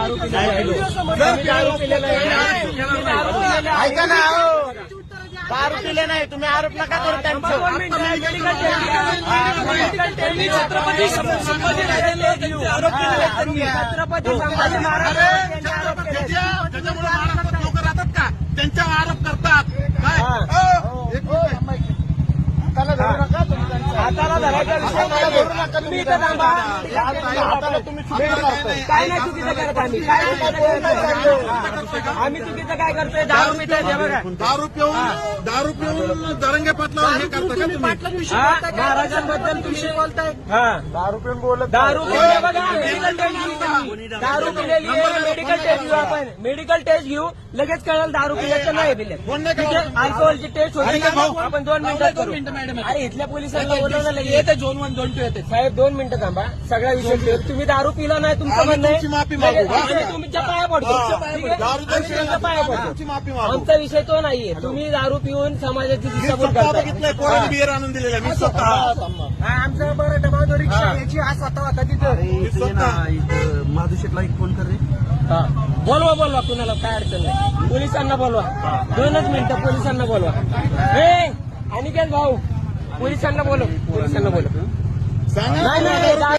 दारू पिलेला आहे. तुम्ही दारू पिलेला आहे. तुम्ही दारू पिलेला आहे. ऐका ना हो. दारू पिले नाही तुम्ही आरोप नका करू त्यांच्यावर दोन मिनिटं, medical test medical test Chhatrapati संभाजीराजांनी त्यांचे आरोप केले आहेत त्यांनी. छत्रपती संभाजी हाताला धरायचा विषय हाताला धरू नाही. नका तुम्ही इथं थांबा. हाताला तुम्ही चुकीचं करताय. काय नाही चुकीचं करत आम्ही. काय नाही चुकीचं करत आम्ही. चुकीचं काय करतोय? दारू बघा. पिऊन दारू पिऊन दरंगे पाटलावर हे करता का तुम्ही? हा, महाराजांबद्दल तुम्ही बोलताय. हा. दारू पिऊन बोलत दारू पिले बघा मेडिकल टेस्ट घेऊ तुम्ही. दारू पिलेली मेडिकल टेस्ट घेऊ आपण. मेडिकल टेस्ट घेऊ लगेच कळेल दारू पिल्याचं नाही पिले का? अल्कोहोलची टेस्ट होती. आपण दोन मिनिटात करू. अरे इथल्या पोलिसांना येते झोन वन झोन टू येते. साहेब दोन मिनिटं थांबा. सगळा विषय clear. तुम्ही दारू पिला नाही तुमचं आम्ही म्हणणं आहे. तुमची माफी मागू. लगेच आम्ही तुमच्या पाया पडतो. हा. ठीक आहे? दारू आम्ही तुमच्या पाया पडतो. तुमची माफी मागू. आमचा विषय तो नाहीये. तुम्ही दारू पिऊन समाजाची मी दिशाभूल स्वतः करताय बघितलंय पोराने बिअर आणून दिलेला मी स्वतः. आमचं बरं डबा रिक्षा याची हा स्वतः होता तिथं. मी स्वतः माधुशेटला एक फोन कर रे हा. बोलवा बोलवा. कुणाला काय अडचण नाही. पोलिसांना बोलवा. दोनच मिनिटं पोलिसांना बोलवा. हे अनिकेत भाऊ. पोलिसांना बोलव पोलिसांना बोलव. सांगा नाही नाही, नाही